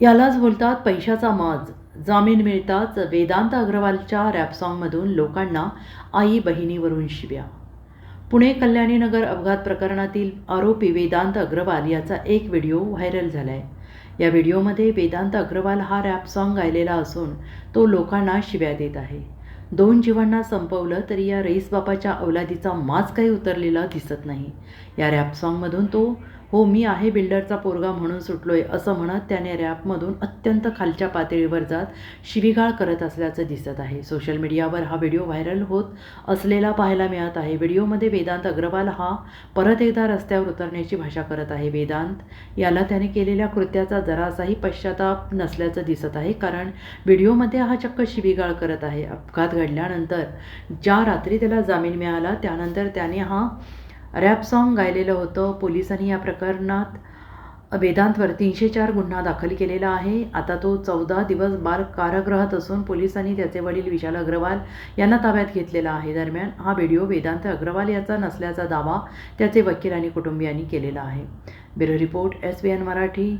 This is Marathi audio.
यालाच बोलतात पैशाचा माज. जामीन मिळताच वेदांत अग्रवालच्या रॅप लोकांना आई बहिणीवरून शिव्या. पुणे कल्याणीनगर अपघात प्रकरणातील आरोपी वेदांत अग्रवाल याचा एक व्हिडिओ व्हायरल झाला आहे या व्हिडिओमध्ये वेदांत अग्रवाल हा रॅप सॉन्ग गायलेला असून तो लोकांना शिव्या देत आहे. दोन जीवांना संपवलं तरी या रईसबापाच्या अवलादीचा माज काही उतरलेला दिसत नाही. या रॅप सॉन्गमधून तो हो मी आहे बिल्डरचा पोरगा म्हणून सुटलोय असं म्हणत त्याने रॅपमधून अत्यंत खालच्या पातळीवर जात शिवीगाळ करत असल्याचं दिसत आहे. सोशल मीडियावर हा व्हिडिओ व्हायरल होत असलेला पाहायला मिळत आहे. व्हिडिओमध्ये वेदांत अग्रवाल हा परत एकदा रस्त्यावर उतरण्याची भाषा करत आहे. वेदांत याला त्याने केलेल्या कृत्याचा जरासाही पश्चाताप नसल्याचं दिसत आहे कारण व्हिडिओमध्ये हा चक्क शिवीगाळ करत आहे. अपघात घडल्यानंतर ज्या रात्री त्याला जामीन मिळाला त्यानंतर त्याने हा रॅप सॉन्ग गायलेलं होतं. पोलिसांनी या प्रकरणात वेदांतवर तीनशे चार गुन्हा दाखल केलेला आहे. आता तो चौदा दिवस बाल कारागृहात असून पोलिसांनी त्याचे वडील विशाल अग्रवाल यांना ताब्यात घेतलेला आहे. दरम्यान हा व्हिडिओ वेदांत अग्रवाल याचा नसल्याचा दावा त्याचे वकील आणि कुटुंबियांनी केलेला आहे. Bureau report S B N Marathi.